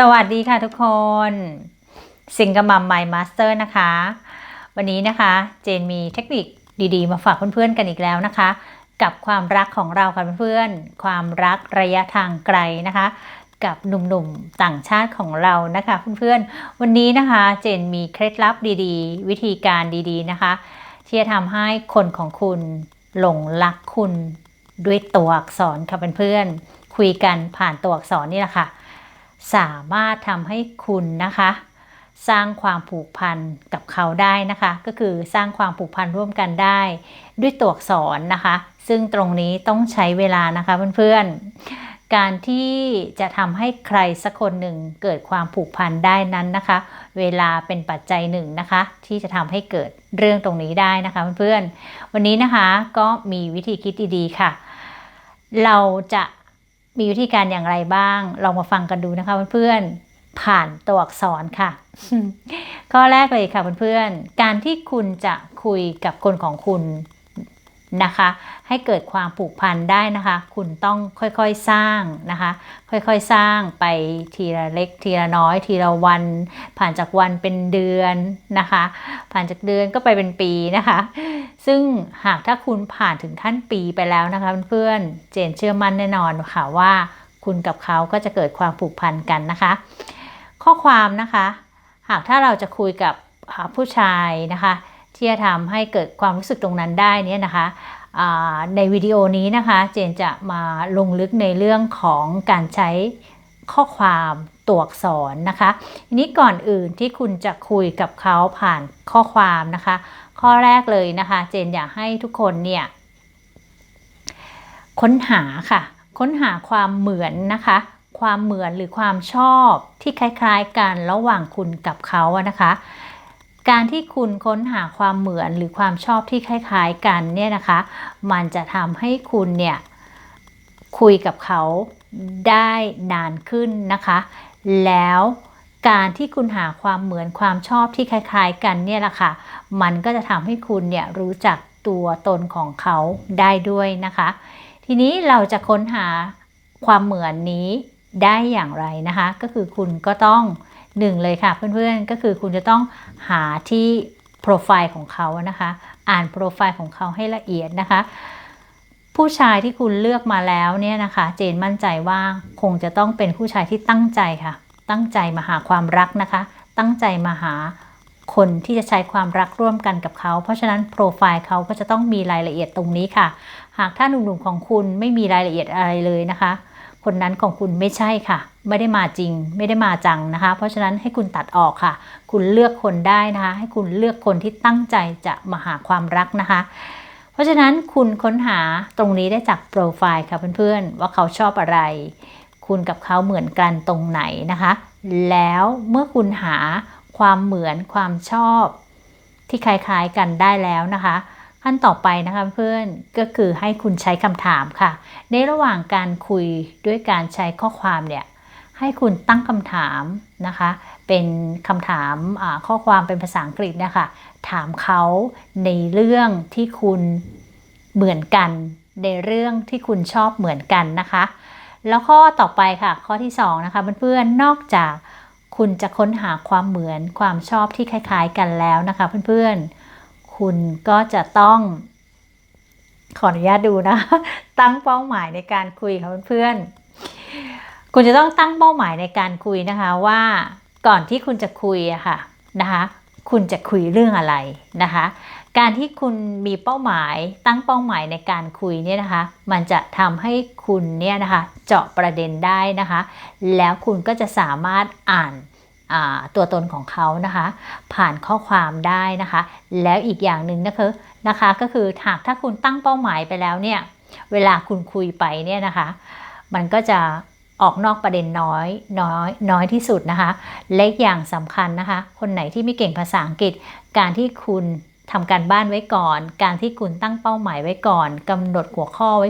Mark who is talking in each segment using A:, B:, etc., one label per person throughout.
A: สวัสดีค่ะทุกคน สิงกมัมไมมาสเตอร์นะคะ วันนี้นะคะเจนมีเทคนิคดีๆ มาฝากเพื่อนๆกันอีกแล้วนะคะ กับความรักของเราค่ะเพื่อนๆความรักระยะทางไกลนะคะ กับหนุ่มๆต่างชาติของเรานะคะเพื่อนๆวันนี้นะคะเจนมีเคล็ดลับดีๆ วิธีการดีๆนะคะ ที่จะทำให้คนของคุณหลงรักคุณด้วยตัวอักษรค่ะเพื่อนๆคุยกันผ่านตัวอักษรนี่แหละค่ะ สามารถทำให้คุณนะคะ สร้างความผูกพันกับเขาได้นะคะ ก็คือสร้างความผูกพันร่วมกันได้ ด้วยตัวอักษรนะคะ ซึ่งตรงนี้ต้องใช้เวลานะคะเพื่อนๆ การที่จะทำให้ใครสักคนหนึ่งเกิดความผูกพันได้นั้นนะคะ เวลาเป็นปัจจัยหนึ่งนะคะ ที่จะทำให้เกิดเรื่องตรงนี้ได้นะคะเพื่อนๆวันนี้นะคะก็มีวิธีคิดดีๆค่ะ เราจะ มีวิธีการอย่างไรบ้าง ลองมาฟังกันดูนะคะเพื่อนๆ ผ่านตัวอักษรค่ะ ข้อแรกเลยค่ะเพื่อนๆ การที่คุณจะคุยกับคนของคุณ นะคะ ให้เกิดความผูกพันได้นะคะ คุณต้องค่อยๆสร้างนะคะ ค่อยๆสร้างไปทีละเล็กทีละน้อย ทีละวัน ผ่านจากวันเป็นเดือนนะคะ ผ่านจากเดือนก็ไปเป็นปีนะคะ ซึ่งหากถ้าคุณผ่านถึงขั้นปีไปแล้วนะคะเพื่อนๆเจนเชื่อมั่นแน่นอนค่ะว่าคุณกับเขาก็จะเกิดความผูกพันกันนะคะ ข้อความนะคะ หากถ้าเราจะคุยกับผู้ชายนะคะ ที่จะทำให้เกิดความรู้สึกตรงนั้นได้นี่นะคะในวิดีโอนี้นะคะเจนจะมาลงลึกในเรื่องของการใช้ข้อความตัวอักษรนะคะทีนี้ก่อนอื่นที่คุณจะคุยกับเขาผ่านข้อความนะคะ ข้อแรกเลยนะคะ เจนอยากให้ทุกคนเนี่ยค้นหาค่ะ ค้นหาความเหมือนนะคะ ความเหมือนหรือความชอบที่คล้าย ๆ กันระหว่างคุณกับเขาอะนะคะ การที่คุณค้นหาความเหมือนหรือความชอบที่คล้ายๆกันเนี่ยนะคะ มันจะทำให้คุณเนี่ยคุยกับเขาได้นานขึ้นนะคะ แล้วการที่คุณหาความเหมือนความชอบที่คล้ายๆ กันเนี่ยแหละค่ะ มันก็จะทำให้คุณเนี่ยรู้จักตัวตนของเขาได้ด้วยนะคะ ทีนี้เราจะค้นหาความเหมือนนี้ได้อย่างไรนะคะ ก็คือคุณก็ต้อง หนึ่งเลยค่ะเพื่อนๆ ก็คือคุณจะต้องหาที่โปรไฟล์ของเขานะคะ อ่านโปรไฟล์ของเขาให้ละเอียดนะคะ ผู้ชายที่คุณเลือกมาแล้วเนี่ยนะคะ เจนมั่นใจว่าคงจะต้องเป็นผู้ชายที่ตั้งใจค่ะ ตั้งใจมาหาความรักนะคะ ตั้งใจมาหาคนที่จะใช้ความรักร่วมกันกับเขา เพราะฉะนั้นโปรไฟล์เขาก็จะต้องมีรายละเอียดตรงนี้ค่ะ หากถ้าหนุ่มๆของคุณไม่มีรายละเอียดอะไรเลยนะคะ คนนั้นของคุณไม่ใช่ค่ะ ไม่ได้มาจริง ไม่ได้มาจังนะคะ เพราะฉะนั้นให้คุณตัดออกค่ะ คุณเลือกคนได้นะคะ ให้คุณเลือกคนที่ตั้งใจจะมาหาความรักนะคะ เพราะฉะนั้นคุณค้นหาตรงนี้ได้จากโปรไฟล์ค่ะเพื่อนๆ ว่าเขาชอบอะไร คุณกับเขาเหมือนกันตรงไหนนะคะ แล้วเมื่อคุณหาความเหมือนความชอบที่คล้ายๆกันได้แล้วนะคะ ขั้นต่อไปนะคะเพื่อนก็คือให้คุณใช้คำถามค่ะ ในระหว่างการคุยด้วยการใช้ข้อความเนี่ยให้คุณตั้งคำถามนะคะ เป็นคำถามข้อความเป็นภาษาอังกฤษนะคะ ถามเขาในเรื่องที่คุณเหมือนกัน ในเรื่องที่คุณชอบเหมือนกันนะคะ แล้วข้อต่อไปค่ะ ข้อที่2นะคะเพื่อนๆนอกจากคุณจะค้นหาความเหมือนความชอบที่คล้าย ๆ กันแล้วนะคะ เพื่อนๆ คุณก็จะต้อง ขออนุญาตดูนะ ตั้งเป้าหมายในการคุยค่ะเพื่อนๆคุณจะต้องตั้งเป้าหมายในการคุยนะคะว่าก่อนที่คุณจะคุยอะค่ะนะคะคุณจะคุยเรื่องอะไรนะคะ การที่คุณมีเป้าหมายตั้งเป้าหมายในการคุยเนี่ยนะคะ มันจะทำให้คุณเนี่ยนะคะเจาะประเด็นได้นะคะ แล้วคุณก็จะสามารถอ่าน ตัวตนของเขานะคะ ผ่านข้อความได้นะคะ แล้วอีกอย่างหนึ่งนะคะนะคะก็คือหากถ้าคุณตั้งเป้าหมายไปแล้วเนี่ยเวลาคุณคุยไปเนี่ยนะคะ มันก็จะออกนอกประเด็นน้อยน้อยน้อยที่สุดนะคะเล็กอย่างสำคัญนะคะ คนไหนที่ไม่เก่งภาษาอังกฤษ การที่คุณทำการบ้านไว้ก่อน การที่คุณตั้งเป้าหมายไว้ก่อนกำหนดหัวข้อไว้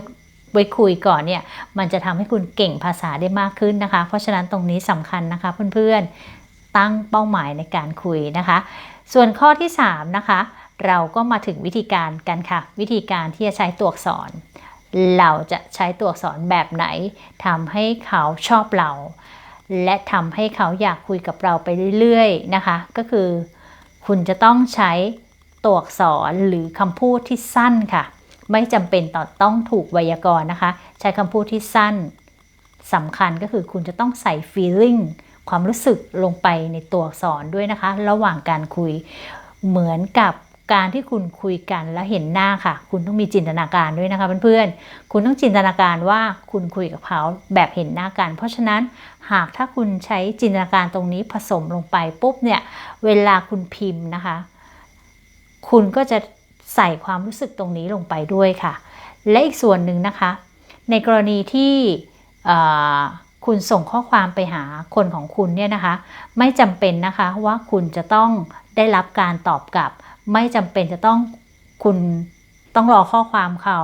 A: ไว้คุยก่อนเนี่ย มันจะทำให้คุณเก่งภาษาได้มากขึ้นนะคะ เพราะฉะนั้นตรงนี้สำคัญนะคะเพื่อนๆ ตั้งเป้าหมายในการคุยนะคะ ส่วนข้อที่ 3 นะคะ เราก็มาถึงวิธีการกันค่ะ วิธีการที่จะใช้ตัวอักษร เราจะใช้ตัวอักษรแบบไหนทำให้เขาชอบเรา และทำให้เขาอยากคุยกับเราไปเรื่อยๆนะคะ ก็คือคุณจะต้องใช้ตัวอักษรหรือคำพูดที่สั้นค่ะ ไม่จำเป็นต่อต้องถูกไวยากรณ์นะคะ ใช้คำพูดที่สั้นสำคัญก็คือคุณจะต้องใส่ feeling ความรู้สึกลงไปในตัวอักษรด้วยนะคะ ระหว่างการคุยเหมือนกับการที่คุณคุยกันแล้วเห็นหน้าค่ะ คุณต้องมีจินตนาการด้วยนะคะเพื่อนๆ คุณต้องจินตนาการว่าคุณคุยกับเขาแบบเห็นหน้ากัน เพราะฉะนั้นหากถ้าคุณใช้จินตนาการตรงนี้ผสมลงไปปุ๊บเนี่ย เวลาคุณพิมพ์นะคะ คุณก็จะใส่ความรู้สึกตรงนี้ลงไปด้วยค่ะ และอีกส่วนหนึ่งนะคะ ในกรณีที่ คุณส่งข้อความไปหาคนของคุณเนี่ยนะคะ ไม่จำเป็นนะคะว่าคุณจะต้องได้รับการตอบกลับ ไม่จำเป็นจะต้องคุณต้องรอข้อความเขา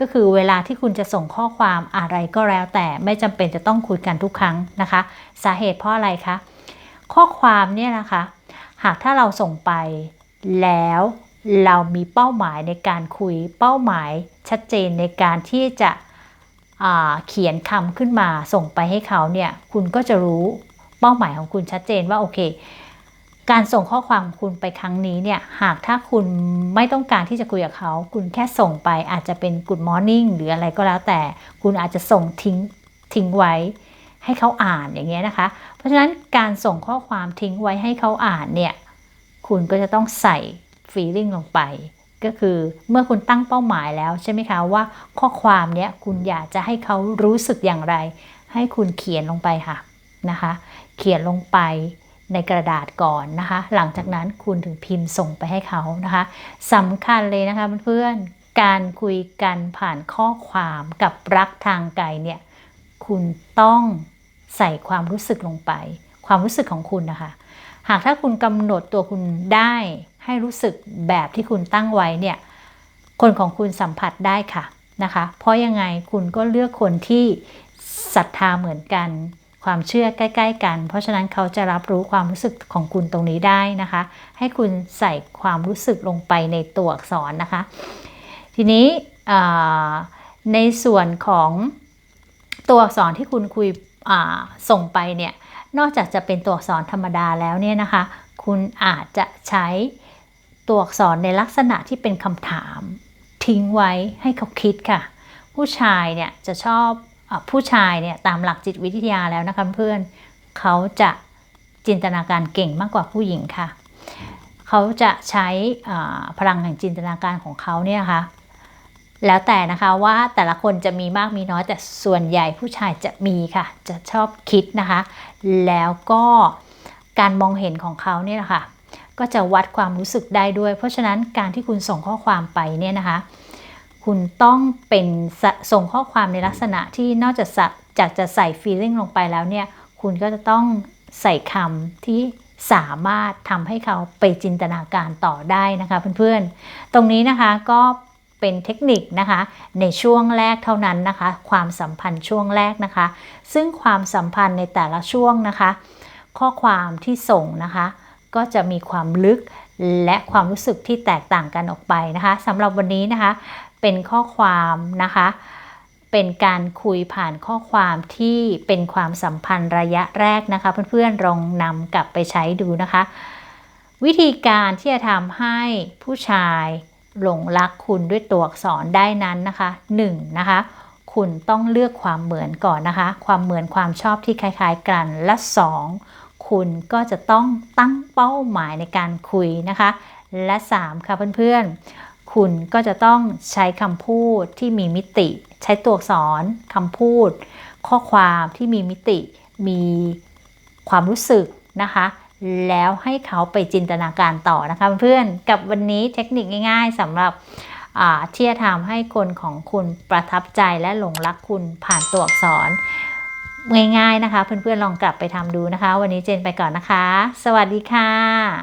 A: ก็คือเวลาที่คุณจะส่งข้อความอะไรก็แล้วแต่ไม่จำเป็นจะต้องคุยกันทุกครั้งนะคะ สาเหตุเพราะอะไรคะข้อความเนี่ยนะคะ หากถ้าเราส่งไปแล้วเรามีเป้าหมายในการคุยเป้าหมายชัดเจนในการที่จะ เขียนคำขึ้นมาส่งไปให้เขาเนี่ยคุณก็จะรู้เป้าหมายของคุณชัดเจนว่าโอเค การส่งข้อความคุณไปครั้งนี้เนี่ยหากถ้าคุณไม่ต้องการที่จะคุยกับเขา คุณแค่ส่งไปอาจจะเป็น good morning หรืออะไรก็แล้วแต่ คุณอาจจะส่งทิ้งทิ้งไว้ให้เขาอ่านอย่างเงี้ยนะคะ เพราะฉะนั้นการส่งข้อความทิ้งไว้ให้เขาอ่านเนี่ยคุณก็จะต้องใส่ feeling ลงไป ก็คือเมื่อคุณตั้งเป้าหมายแล้วใช่ไหมคะว่าข้อความเนี้ยคุณอยากจะให้เขารู้สึกอย่างไร ให้คุณเขียนลงไปค่ะนะคะ เขียนลงไปในกระดาษก่อนนะคะ หลังจากนั้นคุณถึงพิมพ์ส่งไปให้เขานะคะสำคัญเลยนะคะเพื่อนๆการคุยกันผ่านข้อความกับรักทางไกลเนี่ยคุณต้องใส่ความรู้สึกลงไป ความรู้สึกของคุณนะคะ หากถ้าคุณกำหนดตัวคุณได้ ให้รู้สึกแบบที่คุณตั้งไว้เนี่ยคนของคุณสัมผัสได้ค่ะนะคะ เพราะยังไงคุณก็เลือกคนที่ศรัทธาเหมือนกัน ความเชื่อใกล้ ๆ กัน เพราะฉะนั้นเขาจะรับรู้ความรู้สึกของคุณตรงนี้ได้นะคะ ให้คุณใส่ความรู้สึกลงไปในตัวอักษรนะคะ ทีนี้ในส่วนของตัวอักษรที่คุณคุยส่งไปเนี่ยนอกจากจะเป็นตัวอักษรธรรมดาแล้วเนี่ยนะคะ คุณอาจจะใช้ ตัวอักษรในลักษณะที่เป็นคำถาม ทิ้งไว้ให้เขาคิดค่ะ ผู้ชายเนี่ยจะชอบอผู้ชายเนี่ยตามหลักจิตวิทยาแล้วนะคะเพื่อนเขาจะจินตนาการเก่งมากกว่าผู้หญิงค่ะ เขาจะใช้พลังแห่งจินตนาการของเขาเนี่ยนะคะแล้วแต่นะคะว่าแต่ละคนจะมีมากมีน้อยแต่ส่วนใหญ่ผู้ชายจะมีค่ะ จะชอบคิดนะคะ แล้วก็การมองเห็นของเขาเนี่ยนะคะ ก็จะวัดความรู้สึกได้ด้วย เพราะฉะนั้นการที่คุณส่งข้อความไปเนี่ยนะคะ คุณต้องเป็นส่งข้อความในลักษณะที่นอกจากจากจะใส่ feeling ลงไปแล้วเนี่ย คุณก็จะต้องใส่คำที่สามารถทำให้เขาไปจินตนาการต่อได้นะคะเพื่อนๆ ตรงนี้นะคะก็เป็นเทคนิคนะคะในช่วงแรกเท่านั้นนะคะ ความสัมพันธ์ช่วงแรกนะคะ ซึ่งความสัมพันธ์ในแต่ละช่วงนะคะ ข้อความที่ส่งนะคะ ก็จะมีความลึกและความรู้สึกที่แตกต่างกันออกไปนะคะสำหรับวันนี้นะคะ เป็นข้อความนะคะ เป็นการคุยผ่านข้อความที่เป็นความสัมพันธ์ระยะแรกนะคะ เพื่อนๆลองนำกลับไปใช้ดูนะคะ วิธีการที่จะทำให้ผู้ชายหลงรักคุณด้วยตัวอักษรได้นั้นนะคะ 1 นะคะ คุณต้องเลือกความเหมือนก่อนนะคะ ความเหมือนความชอบที่คล้าย ๆ กันและ 2 คุณก็จะต้องตั้งเป้าหมายในการคุยนะคะ และ 3 ค่ะเพื่อนๆ คุณก็จะต้องใช้คำพูดที่มีมิติ ใช้ตัวอักษรคำพูด ข้อความที่มีมิติ มีความรู้สึกนะคะแล้วให้เขาไปจินตนาการต่อนะคะเพื่อนกับวันนี้เทคนิคง่าย ๆสำหรับที่จะทำให้คนของคุณประทับใจและหลงรักคุณผ่านตัวอักษร ง่ายๆนะคะ เพื่อนๆลองกลับไปทำดูนะคะ วันนี้เจนไปก่อนนะคะ สวัสดีค่ะ